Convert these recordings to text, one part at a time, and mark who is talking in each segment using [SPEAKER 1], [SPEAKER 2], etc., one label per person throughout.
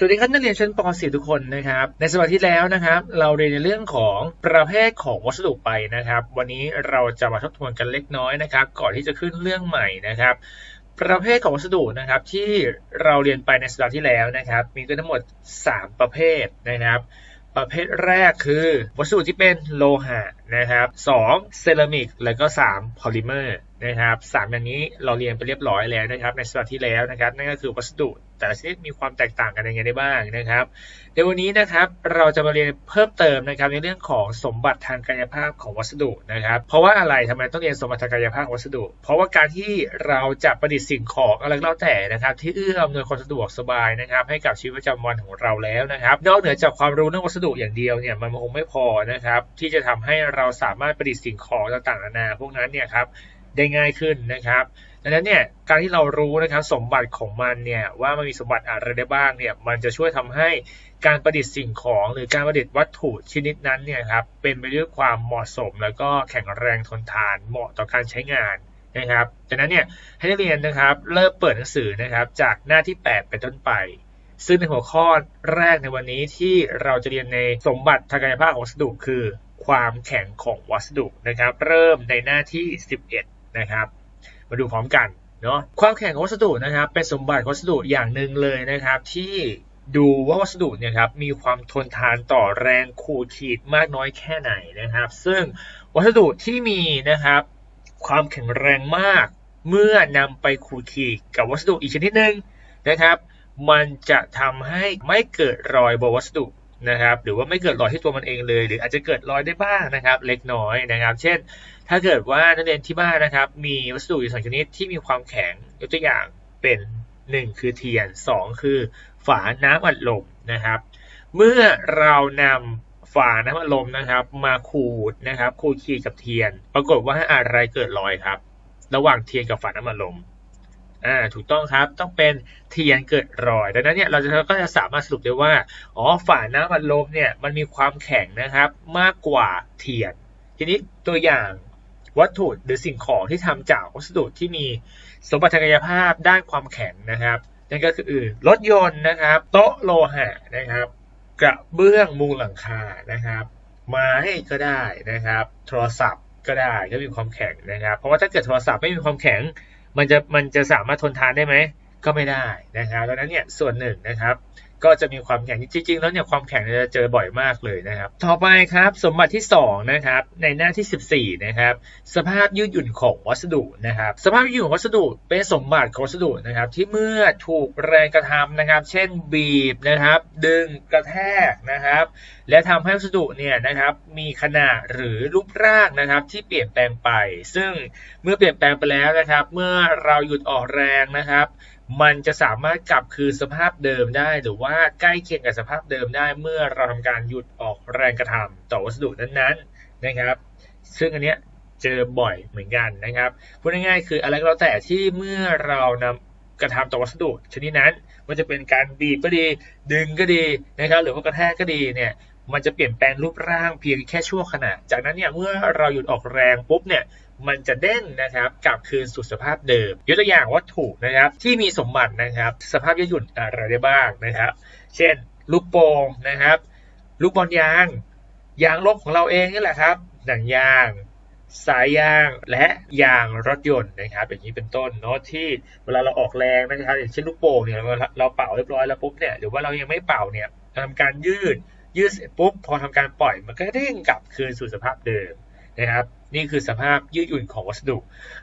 [SPEAKER 1] สวัสดีครับนักเรียนชั้นป .4 ทุกคนนะครับ ในสัปดาห์ที่แล้วนะครับ เราเรียนในเรื่องของประเภทของวัสดุไปนะครับ วันนี้เราจะมาทบทวนกันเล็กน้อยนะครับ ก่อนที่จะขึ้นเรื่องใหม่นะครับ ประเภทของวัสดุนะครับที่เราเรียนไปในสัปดาห์ที่แล้วนะครับ มีกันทั้งหมด 3 ประเภทนะครับ ประเภทแรกคือวัสดุที่เป็นโลหะนะครับ 2 เซรามิก แล้วก็ 3 พอลิเมอร์ นะครับสามอย่างนี้เราเรียนไปเรียบร้อยแล้วนะครับ ในสัปดาห์ที่แล้วนะครับ นั่นก็คือวัสดุ แต่ละชนิดมีความแตกต่างกันยังไงได้บ้างนะครับในวันนี้นะครับเราจะมาเรียนเพิ่มเติมนะครับในเรื่องของสมบัติทางกายภาพของวัสดุนะครับ เพราะว่าอะไรทำไมต้องเรียนสมบัติทางกายภาพของวัสดุ เพราะว่าการที่เราจะประดิษฐ์สิ่งของอะไรก็แล้วแต่นะครับ ที่เอื้ออำนวยความสะดวกสบายนะครับ ให้กับชีวิตประจำวันของเราแล้วนะครับ นอกเหนือจากความรู้เรื่องวัสดุอย่างเดียวเนี่ยมันคงไม่พอนะครับ ที่จะทำให้เราสามารถประดิษฐ์สิ่งของต่างๆนานาพวกนั้นเนี่ยครับ ได้ง่ายขึ้นนะครับดังนั้นเนี่ยการที่เรารู้นะครับสมบัติของมันเนี่ยว่ามันมีสมบัติอะไรได้บ้างเนี่ยมันจะช่วยทำให้การประดิษฐ์สิ่งของ หรือการประดิษฐ์วัตถุชนิดนั้นเนี่ยครับเป็นไปด้วยความเหมาะสม แล้วก็แข็งแรงทนทาน เหมาะต่อการใช้งานนะครับดังนั้นเนี่ยให้นักเรียนนะครับเริ่มเปิดหนังสือนะครับจากหน้าที่ 8 เป็นต้นไป ซึ่งในหัวข้อแรกในวันนี้ที่เราจะเรียนในสมบัติทางกายภาพของวัสดุ คือ ความแข็งของวัสดุนะครับ เริ่มในหน้าที่ 11 นะครับ มาดูพร้อมกันเนาะความแข็งของวัสดุนะครับ เป็นสมบัติของวัสดุอย่างหนึ่งเลยนะครับ ที่ดูว่าวัสดุเนี่ยครับมีความทนทานต่อแรงขูดขีดมากน้อยแค่ไหนนะครับ ซึ่งวัสดุที่มีนะครับ ความแข็งแรงมาก เมื่อนำไปขูดขีดกับวัสดุอีกชนิดหนึ่งนะครับ มันจะทำให้ไม่เกิดรอยบนวัสดุ นะครับหรือว่าไม่เกิดรอยที่ตัวมันเองเลย หรืออาจจะเกิดรอยได้บ้างนะครับ เล็กน้อยนะครับ เช่น ถ้าเกิดว่านักเรียนที่บ้านนะครับ มีวัสดุอยู่สองชนิดที่มีความแข็งยกตัวอย่างเป็น 1 คือเทียน 2 คือฝาน้ำอัดลมนะครับ เมื่อเรานำฝาน้ำอัดลมนะครับ มาขูดนะครับขูดขีดกับเทียน ปรากฏว่าอะไรเกิดรอยครับ ระหว่างเทียนกับฝาน้ำอัดลม อ่าถูกต้องครับต้องเป็นเทียนเกิดรอย ดังนั้นเนี่ยเราจะก็จะสามารถสรุปได้ว่าอ๋อฝาน้ำอัดลมเนี่ยมันมีความแข็งนะครับมากกว่าเทียน ทีนี้ตัวอย่างวัตถุหรือสิ่งของที่ทำจากวัสดุที่มีสมบัติทางกายภาพด้านความแข็งนะครับนั่นก็คือรถยนต์นะครับโต๊ะโลหะนะครับ กระเบื้องมุงหลังคานะครับไม้ก็ได้นะครับ โทรศัพท์ก็ได้ก็มีความแข็งนะครับ เพราะว่าถ้าเกิดโทรศัพท์ไม่มีความแข็ง มันจะมันจะสามารถทนทานได้ไหมก็ไม่ได้นะครับดังนั้นเนี่ยส่วนหนึ่งนะครับ ก็จะมีความแข็งจริงๆ แล้วเนี่ยความแข็งจะเจอบ่อยมากเลยนะครับ ต่อไปครับสมบัติที่2นะครับในหน้าที่ 14นะครับสภาพยืดหยุ่นของวัสดุนะครับ สภาพยืดหยุ่นของวัสดุเป็นสมบัติของวัสดุนะครับที่เมื่อถูกแรงกระทำนะครับ เช่นบีบนะครับ ดึงกระแทกนะครับ และทำให้วัสดุเนี่ยนะครับมีขนาดหรือรูปร่างนะครับที่เปลี่ยนแปลงไป ซึ่งเมื่อเปลี่ยนแปลงไปแล้วนะครับ เมื่อเราหยุดออกแรงนะครับ มันจะสามารถกลับคืนสภาพเดิมได้ หรือว่าใกล้เคียงกับสภาพเดิมได้เมื่อเราทำการหยุดออกแรงกระทำต่อวัสดุนั้นๆนะครับ ซึ่งอันเนี้ยเจอบ่อยเหมือนกันนะครับพูดง่ายๆคืออะไรก็แล้วแต่ที่เมื่อเรานำกระทำต่อวัสดุชนิดนั้น มันจะเป็นการบีบก็ดี ดึงก็ดีนะครับ หรือว่ากระแทกก็ดีเนี่ยมันจะเปลี่ยนแปลงรูปร่างเพียงแค่ชั่วขณะ จากนั้นเนี่ยเมื่อเราหยุดออกแรงปุ๊บเนี่ย มันจะเด้งนะครับกลับคืนสู่สภาพเดิม ยกตัวอย่างวัตถุนะครับที่มีสมบัตินะครับ สภาพยืดหยุ่นอะไรได้บ้างนะครับ เช่น ลูกโป่งนะครับ ลูกบอลยาง ยางลบของเราเองนี่แหละครับ หนังยางสายยางและยางรถยนต์นะครับ อย่างนี้เป็นต้นเนาะที่เวลาเราออกแรงนะครับ อย่างเช่นลูกโป่งเนี่ยเราเราเป่าเรียบร้อยแล้วปุ๊บเนี่ยหรือว่าเรายังไม่เป่าเนี่ยเราทำการยืดยืดเสร็จปุ๊บพอทำการปล่อยมันก็เด้งกลับคืนสู่สภาพเดิม นะครับ นี่คือสภาพยืดหยุ่นของวัสดุ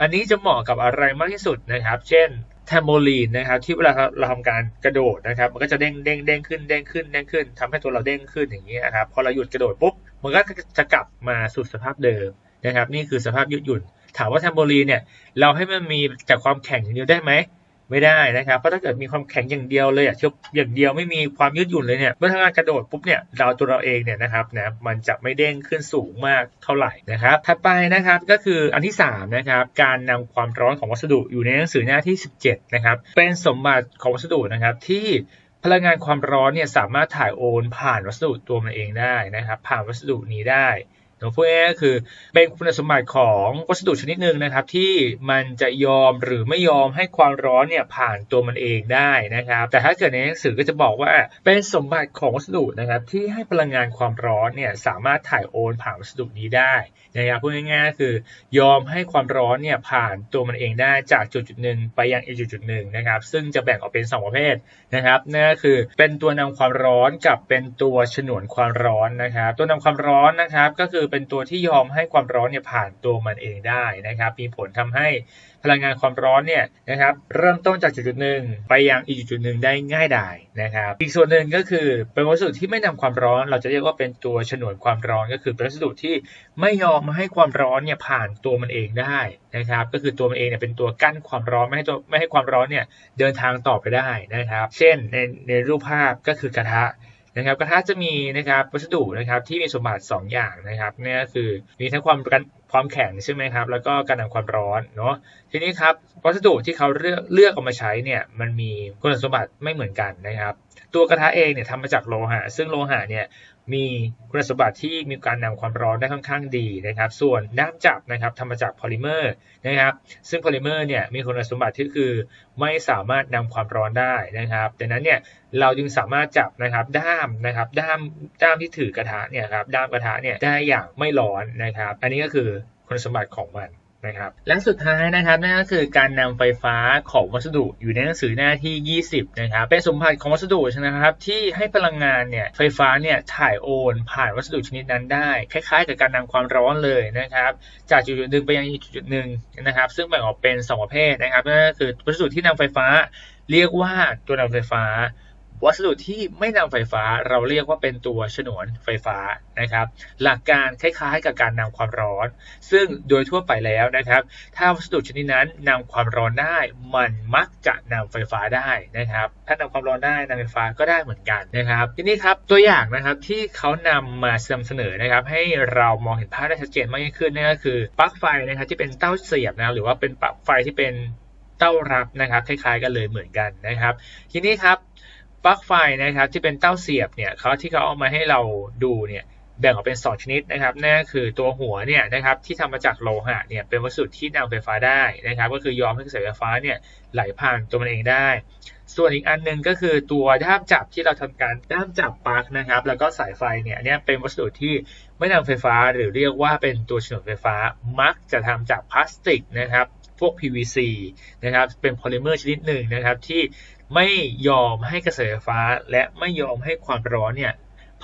[SPEAKER 1] อันนี้จะเหมาะกับอะไรมากที่สุดนะครับ เช่นแทมโบลีนนะครับที่เวลาเราทำการกระโดดนะครับ มันก็จะเด้งเด้งเด้งขึ้นเด้งขึ้นเด้งขึ้นทำให้ตัวเราเด้งขึ้นอย่างนี้นะครับพอเราหยุดกระโดดปุ๊บมันก็จะกลับมาสู่สภาพเดิมนะครับ นี่คือสภาพยืดหยุ่น ถามว่าแทมโบลีนเนี่ยเราให้มันมีแต่ความแข็งอย่างเดียวได้ไหม ไม่ได้นะครับเพราะถ้าเกิดมีความแข็งอย่างเดียวเลยอะเทียบอย่างเดียวไม่มีความยืดหยุ่นเลยเนี่ยเมื่อทำงานกระโดดปุ๊บเนี่ยเราตัวเราเองเนี่ยนะครับนะมันจะไม่เด้งขึ้นสูงมากเท่าไหร่นะครับถัดไปนะครับก็คืออันที่3นะครับการนำความร้อนของวัสดุอยู่ในหนังสือหน้าที่ 17นะครับเป็นสมบัติของวัสดุนะครับที่พลังงานความร้อนเนี่ยสามารถถ่ายโอนผ่านวัสดุตัวมันเองได้นะครับ ผ่านวัสดุนี้ได้ เนาะพูดง่ายๆก็คือเป็นคุณสมบัติของวัสดุชนิดหนึ่งนะครับ ที่มันจะยอมหรือไม่ยอมให้ความร้อนเนี่ยผ่านตัวมันเองได้นะครับ แต่ถ้าเกิดในหนังสือก็จะบอกว่าเป็นสมบัติของวัสดุนะครับ ที่ให้พลังงานความร้อนเนี่ยสามารถถ่ายโอนผ่านวัสดุนี้ได้นะครับพูดง่ายๆก็คือยอมให้ความร้อนเนี่ยผ่านตัวมันเองได้จากจุดจุดหนึ่งไปยังอีกจุดจุดหนึ่งนะครับ ซึ่งจะแบ่งออกเป็นสองประเภทนะครับนั่นก็คือเป็นตัวนำความร้อนกับเป็นตัวฉนวนความร้อนนะครับ ตัวนำความร้อนนะครับก็คือเป็นตัวที่ยอมให้ความร้อนเนี่ยผ่านตัวมันเองได้นะครับ มีผลทำให้พลังงานความร้อนเนี่ยนะครับเริ่มต้นจากจุดจุดหนึ่งไปยังอีกจุดจุดหนึ่งได้ง่ายดายนะครับ อีกส่วนหนึ่งก็คือเป็นวัสดุที่ไม่นำความร้อน เราจะเรียกว่าเป็นตัวฉนวนความร้อนก็คือเป็นวัสดุที่ไม่ยอมให้ความร้อนเนี่ยผ่านตัวมันเองได้นะครับ ก็คือตัวมันเองเนี่ยเป็นตัวกั้นความร้อนไม่ให้ตัวไม่ให้ความร้อนเนี่ยเดินทางต่อไปได้นะครับ เช่นในในรูปภาพก็คือกระทะ นะครับกระทะจะมีนะครับวัสดุนะครับที่มีสมบัติ 2 อย่างนะครับนี่ก็คือมีทั้งความกันความแข็งใช่ไหมครับแล้วก็การนำความร้อนเนาะทีนี้ครับวัสดุที่เขาเลือกเลือกเอามาใช้เนี่ยมันมีคุณสมบัติไม่เหมือนกันนะครับ ตัวกระทะเองเนี่ยทำมาจากโลหะ ซึ่งโลหะเนี่ย มีคุณสมบัติที่มีการนำความร้อนได้ค่อนข้างดีนะครับ ส่วนด้ามจับนะครับทำมาจากพอลิเมอร์นะครับ ซึ่งพอลิเมอร์เนี่ยมีคุณสมบัติที่คือไม่สามารถนำความร้อนได้นะครับดังนั้นเนี่ยเราจึงสามารถจับนะครับด้ามนะครับด้ามด้ามที่ถือกระทะเนี่ยครับด้ามกระทะเนี่ยได้อย่างไม่ร้อนนะครับ อันนี้ก็คือคุณสมบัติของมัน นะครับและสุดท้ายนะครับนั่นก็คือการนำไฟฟ้าของวัสดุอยู่ในหนังสือหน้าที่ 20 นะครับเป็นสมบัติของวัสดุนะครับ ที่ให้พลังงานเนี่ยไฟฟ้าเนี่ยถ่ายโอน ผ่านวัสดุชนิดนั้นได้ คล้ายๆ กับการนำความร้อนเลยนะครับจากจุดหนึ่งไปยังอีกจุดหนึ่งนะครับซึ่งแบ่งออกเป็น 2 ประเภทนะครับนั่นก็คือวัสดุที่นำไฟฟ้า เรียกว่าตัวนำไฟฟ้า วัสดุที่ไม่นำไฟฟ้าเราเรียกว่าเป็นตัวฉนวนไฟฟ้านะครับ หลักการคล้ายๆ กับการนำความร้อน ซึ่งโดยทั่วไปแล้วนะครับ ถ้าวัสดุชนิดนั้นนำความร้อนได้ มันมักจะนำไฟฟ้าได้นะครับ ถ้านำความร้อนได้นำไฟฟ้าก็ได้เหมือนกันนะครับ ทีนี้ครับตัวอย่างนะครับที่เขานำมานำเสนอนะครับ ให้เรามองเห็นภาพได้ชัดเจนมากยิ่งขึ้นนั่นก็คือปลั๊กไฟนะครับที่เป็นเต้าเสียบนะหรือว่าเป็นปลั๊กไฟที่เป็นเต้ารับนะครับ คล้าย ๆ กันเลยเหมือนกันนะครับ ทีนี้ครับ ปลั๊กไฟนะครับที่เป็นเต้าเสียบเนี่ยเขาที่เขาเอามาให้เราดูเนี่ยแบ่งออกเป็น 2 ชนิดนะครับนั่นก็คือตัวหัวเนี่ยนะครับที่ทำมาจากโลหะเนี่ยเป็นวัสดุที่นำไฟฟ้าได้นะครับก็คือยอมให้กระแสไฟฟ้าเนี่ยไหลผ่านตัวมันเองได้ ส่วนอีกอันหนึงก็คือตัวด้ามจับที่เราทำการด้ามจับปลั๊กนะครับ แล้วก็สายไฟเนี่ยเนี่ยเป็นวัสดุที่ไม่นำไฟฟ้าหรือเรียกว่าเป็นตัวฉนวนไฟฟ้ามักจะทำจากพลาสติกนะครับพวก PVC นะครับเป็นโพลิเมอร์ชนิดหนึ่งนะครับที่ ไม่ยอมให้กระแสไฟฟ้า และไม่ยอมให้ความร้อนเนี่ย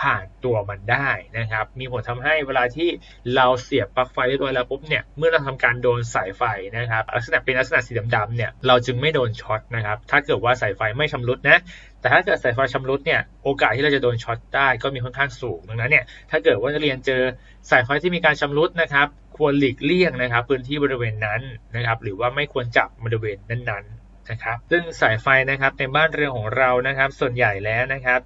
[SPEAKER 1] ผ่านตัวมันได้นะครับ มีผลทำให้เวลาที่เราเสียบปลั๊กไฟเรียบร้อยแล้วปุ๊บเนี่ย เมื่อเราทำการโดนสายไฟนะครับ ลักษณะเป็นลักษณะสีดำๆเนี่ย เราจึงไม่โดนช็อตนะครับ ถ้าเกิดว่าสายไฟไม่ชำรุดนะ แต่ถ้าเกิดสายไฟชำรุดเนี่ย โอกาสที่เราจะโดนช็อตได้ก็มีค่อนข้างสูง ดังนั้นเนี่ย ถ้าเกิดว่านักเรียนเจอสายไฟที่มีการชำรุดนะครับ ควรหลีกเลี่ยงนะครับ พื้นที่บริเวณนั้นนะครับ หรือว่าไม่ควรจับบริเวณนั้นๆ นะครับซึ่งสายไฟนะครับในบ้านเรือนของเรานะครับ ส่วนใหญ่แล้วนะครับ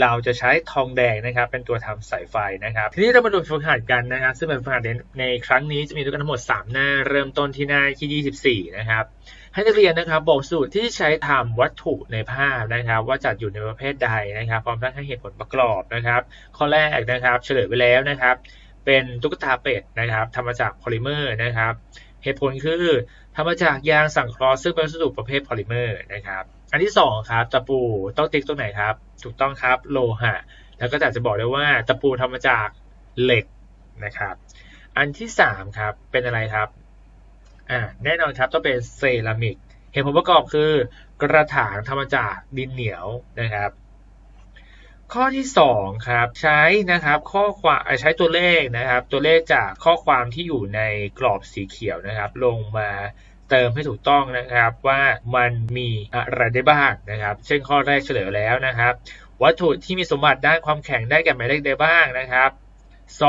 [SPEAKER 1] เราจะใช้ทองแดงนะครับ เป็นตัวทำสายไฟนะครับ ทีนี้เรามาดูฝึกหัดกันนะครับ ซึ่งเป็นฝึกหัดในครั้งนี้จะมีด้วยกันทั้งหมด 3 หน้า เริ่มต้นที่หน้าที่ 24 นะครับให้นักเรียนนะครับบอกสูตรที่ใช้ทำวัตถุในภาพนะครับ ว่าจัดอยู่ในประเภทใดนะครับพร้อมทั้งให้เหตุผลประกอบนะครับ ข้อแรกนะครับ เฉลยไปแล้วนะครับ เป็นตุ๊กตาเป็ดนะครับทำมาจากโพลิเมอร์นะครับ เหตุผลคือทำมาจากยางสังเคราะห์ซึ่งเป็นวัสดุประเภทโพลิเมอร์นะครับ อันที่สองครับตะปูต้องติ๊กตรงไหนครับ ถูกต้องครับโลหะ แล้วก็จะจะบอกได้ว่าตะปูทำมาจากเหล็กนะครับ อันที่สามครับเป็นอะไรครับอ่าแน่นอนครับต้องเป็นเซรามิก เหตุผลประกอบคือกระถางทำมาจากดินเหนียวนะครับ ข้อที่2ครับใช้นะครับข้อความใช้ตัวเลขนะครับ ตัวเลขจากข้อความที่อยู่ในกรอบสีเขียวนะครับ ลงมาเติมให้ถูกต้องนะครับว่ามันมีอะไรได้บ้างนะครับ เช่นข้อแรกเฉลยแล้วนะครับ วัตถุที่มีสมบัติด้านความแข็งได้แก่หมายเลขใดบ้างนะครับ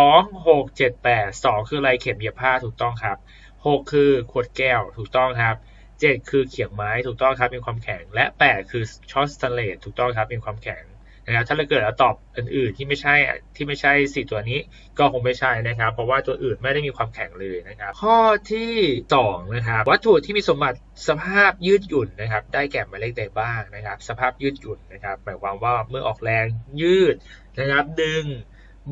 [SPEAKER 1] 2 6 7 8 2คืออะไรเข็มเย็บผ้าถูกต้องครับ6คือขวดแก้วถูกต้องครับ7คือเขียงไม้ถูกต้องครับมีความแข็งและ8คือช็อตสแตนเลสถูกต้องครับมีความแข็ง นะครับถ้าเราเกิดเราตอบอื่นๆที่ไม่ใช่ที่ไม่ใช่สี่ตัวนี้ก็คงไม่ใช่นะครับ เพราะว่าตัวอื่นไม่ได้มีความแข็งเลยนะครับ ข้อที่2นะครับวัตถุที่มีสมบัติสภาพยืดหยุ่นนะครับ ได้แก่หมายเลขใดบ้างนะครับ สภาพยืดหยุ่นนะครับ หมายความว่าเมื่อออกแรงยืดนะครับ ดึง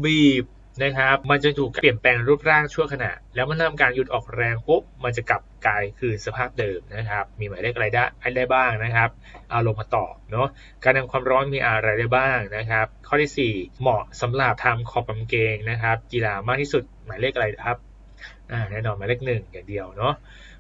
[SPEAKER 1] บีบ นะครับ มันจะถูกเปลี่ยนแปลงรูปร่างชั่วขณะ แล้วมันทำการหยุดออกแรงปุ๊บ มันจะกลับกลายคือสภาพเดิมนะครับ มีหมายเลขอะไรได้อะได้บ้างนะครับเอาลงมาต่อเนาะ การนำความร้อนมีอะไรได้บ้างนะครับ ข้อที่ 4 เหมาะสำหรับทำขอบกางเกงนะครับ กีฬามากที่สุดหมายเลขอะไรครับอ่าแน่นอนหมายเลขหนึ่งอย่างเดียวเนาะ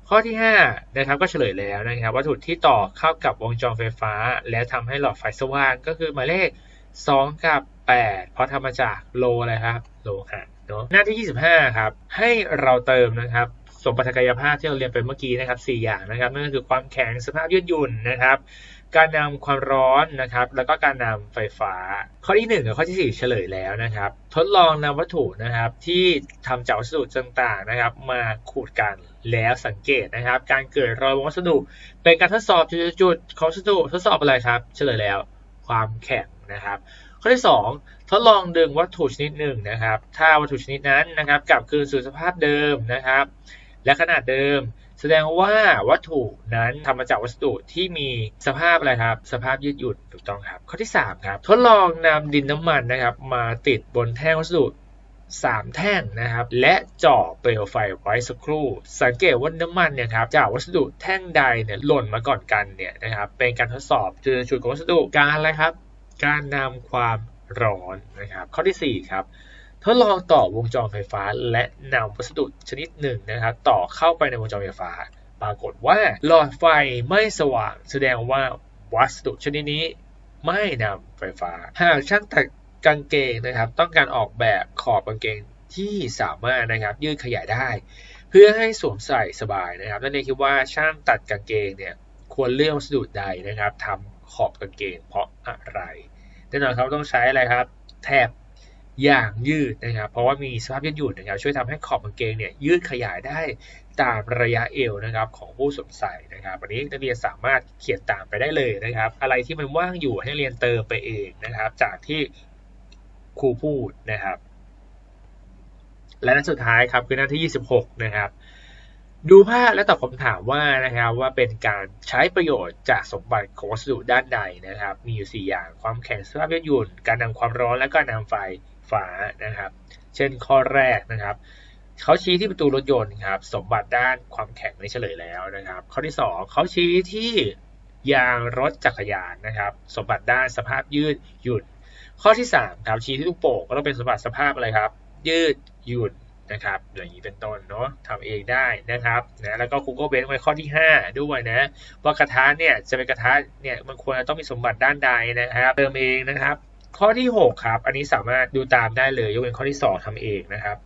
[SPEAKER 1] ข้อที่5นะครับก็เฉลยแล้วนะครับวัตถุที่ต่อเข้ากับวงจรไฟฟ้า และทำให้หลอดไฟสว่างก็คือหมายเลข 2 กับ 8 เพราะทำมาจากโลอะไรครับ โลหะเนาะหน้าที่ 25 ครับ ให้เราเติมนะครับสมบัติกายภาพที่เราเรียนไปเมื่อกี้นะครับ4อย่างนะครับนั่นก็คือความแข็งสภาพยืดหยุ่นนะครับ การนำความร้อนนะครับ แล้วก็การนำไฟฟ้า ข้อที่ 1 กับข้อที่ 4 เฉลยแล้วนะครับ ทดลองนำวัตถุนะครับที่ทำจากวัสดุต่างๆนะครับ มาขูดกันแล้วสังเกตนะครับ การเกิดรอยวัสดุ เป็นการทดสอบจุดๆของวัสดุทดสอบอะไรครับ เฉลยแล้ว ความแข็งนะครับ ข้อที่ 2 ทดลองดึงวัตถุชนิดหนึ่งนะครับ ถ้าวัตถุชนิดนั้นนะครับกลับคืนสู่สภาพเดิมนะครับ และขนาดเดิม แสดงว่าวัตถุนั้นทำมาจากวัสดุที่มีสภาพอะไรครับ สภาพยืดหยุ่นถูกต้องครับ ข้อที่3ครับทดลองนำดินน้ำมันนะครับ มาติดบนแท่งวัสดุ3แท่งนะครับ และจ่อเปลวไฟไว้สักครู่ สังเกตว่าน้ำมันเนี่ยครับจากวัสดุแท่งใดเนี่ยหล่นมาก่อนกันเนี่ยนะครับเป็นการทดสอบจุดจุดของวัสดุการอะไรครับ การนำความร้อนนะครับข้อที่4ครับทดลองต่อวงจรไฟฟ้า และนำวัสดุชนิดหนึ่งนะครับต่อเข้าไปในวงจรไฟฟ้า ปรากฏว่าหลอดไฟไม่สว่างแสดงว่าวัสดุชนิดนี้ไม่นำไฟฟ้า หากช่างตัดกางเกงนะครับ ต้องการออกแบบขอบกางเกงที่สามารถนะครับยืดขยายได้ เพื่อให้สวมใส่สบายนะครับนั่นเองคิดว่าช่างตัดกางเกงเนี่ยควรเลือกวัสดุใดนะครับทำ ขอบกางเกงเพราะอะไรแน่นอนครับต้องใช้อะไรครับ แถบอย่างยืดนะครับ เพราะว่ามีสภาพยืดหยุ่นนะครับ ช่วยทำให้ขอบกางเกงเนี่ยยืดขยายได้ตามระยะเอวนะครับของผู้สวมใส่นะครับวันนี้นักเรียนสามารถเขียนตามไปได้เลยนะครับ อะไรที่มันว่างอยู่ให้เรียนเติมไปเองนะครับ จากที่ครูพูดนะครับ และหน้าสุดท้ายครับคือหน้าที่ 26 นะครับ ดูภาพและตอบคำถามว่านะครับว่าเป็นการใช้ประโยชน์จากสมบัติของวัสดุด้านใดนะครับ มีอยู่ 4 อย่างความแข็งสภาพยืดหยุ่น การนำความร้อนและการนำไฟฟ้านะครับ เช่นข้อแรกนะครับเขาชี้ที่ประตูรถยนต์ครับสมบัติด้านความแข็งในเฉลยแล้วนะครับ ข้อที่ 2 เขาชี้ที่ยางรถจักรยานนะครับ สมบัติด้านสภาพยืดหยุ่นข้อที่3ครับชี้ที่ลูกโป่งก็ต้องเป็นสมบัติสภาพอะไรครับ ยืดหยุ่น นะครับอย่างนี้เป็นต้นเนาะทำเองได้นะครับนะแล้วก็ครูก็เว้นไว้ข้อที่ 5 ด้วยนะว่ากระทะเนี่ยจะเป็นกระทะเนี่ยมันควรจะต้องมีสมบัติด้านใดนะครับเติมเองนะครับ ข้อที่ 6 ครับ อันนี้สามารถดูตามได้เลยยกเว้นข้อที่ 2ทำเองนะครับ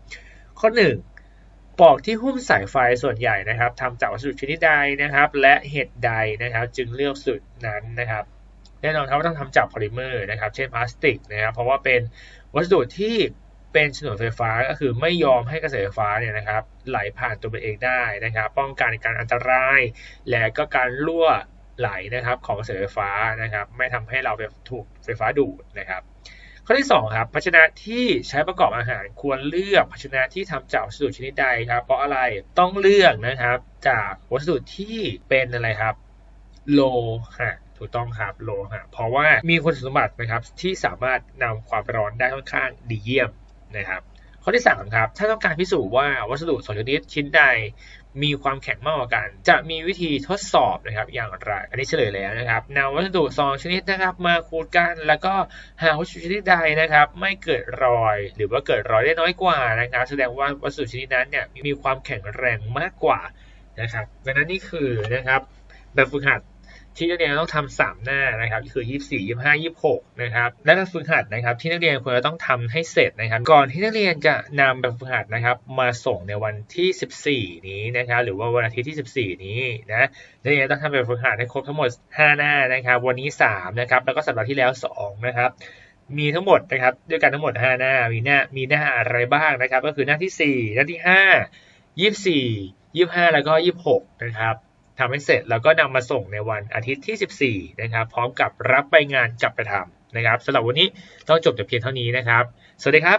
[SPEAKER 1] ข้อ 1ปลอกที่หุ้มสายไฟส่วนใหญ่นะครับทำจากวัสดุชนิดใดนะครับ และเหตุใดนะครับ จึงเลือกสูตรนั้นนะครับแน่นอนครับว่าต้องทำจากโพลิเมอร์นะครับ เช่นพลาสติกนะครับเพราะว่าเป็นวัสดุที่ เป็นฉนวนไฟฟ้าก็คือไม่ยอมให้กระแสไฟฟ้าเนี่ยนะครับไหลผ่านตัวมันเองได้นะครับ ป้องกันการอันตราย และก็การรั่วไหลนะครับของกระแสไฟฟ้านะครับ ไม่ทำให้เราถูกไฟฟ้าดูดนะครับ ข้อที่2ครับภาชนะที่ใช้ประกอบอาหารควรเลือกภาชนะที่ทำจากวัสดุชนิดใดครับ เพราะอะไรต้องเลือกนะครับจากวัสดุที่เป็นอะไรครับโลหะถูกต้องครับโลหะเพราะว่ามีคุณสมบัตินะครับที่สามารถนำความร้อนได้ค่อนข้างดีเยี่ยม นะครับข้อที่3ครับถ้าต้องการพิสูจน์ว่าวัสดุสองชนิดชิ้นใดมีความแข็งมากกว่ากัน จะมีวิธีทดสอบนะครับอย่างไร อันนี้เฉลยแล้วนะครับนำวัสดุสองชนิดนะครับมาคูดกันแล้วก็หาวัสดุชนิดใดนะครับ ไม่เกิดรอย หรือว่าเกิดรอยได้น้อยกว่านะครับ แสดงว่าวัสดุชนิดนั้นเนี่ยมีความแข็งแรงมากกว่านะครับดังนั้นนี่คือนะครับแบบฝึกหัด ที่นักเรียนต้องทำสามหน้านะครับคือ 24 25 26นะครับและแบบฝึกหัดนะครับที่นักเรียนควรจะต้องทำให้เสร็จนะครับ ก่อนที่นักเรียนจะนำแบบฝึกหัดนะครับ มาส่งในวันที่ 14 นี้นะครับหรือว่าวันอาทิตย์ที่ 14 นี้นะนักเรียนต้องทำแบบฝึกหัดให้ครบทั้งหมด 5 หน้านะครับ วันนี้ 3 นะครับ แล้วก็สัปดาห์ที่แล้ว 2 นะครับมีทั้งหมดนะครับด้วยกันทั้งหมด 5 หน้ามีหน้ามีหน้าอะไรบ้างนะครับ ก็คือหน้าที่ 4 หน้าที่ 5 24 25 แล้วก็ 26 นะครับ ทำให้เสร็จแล้วก็นำมาส่งในวันอาทิตย์ที่ 14 นะครับ พร้อมกับรับใบงานกลับไปทำนะครับสำหรับวันนี้ต้องจบแต่เพียงเท่านี้นะครับ สวัสดีครับ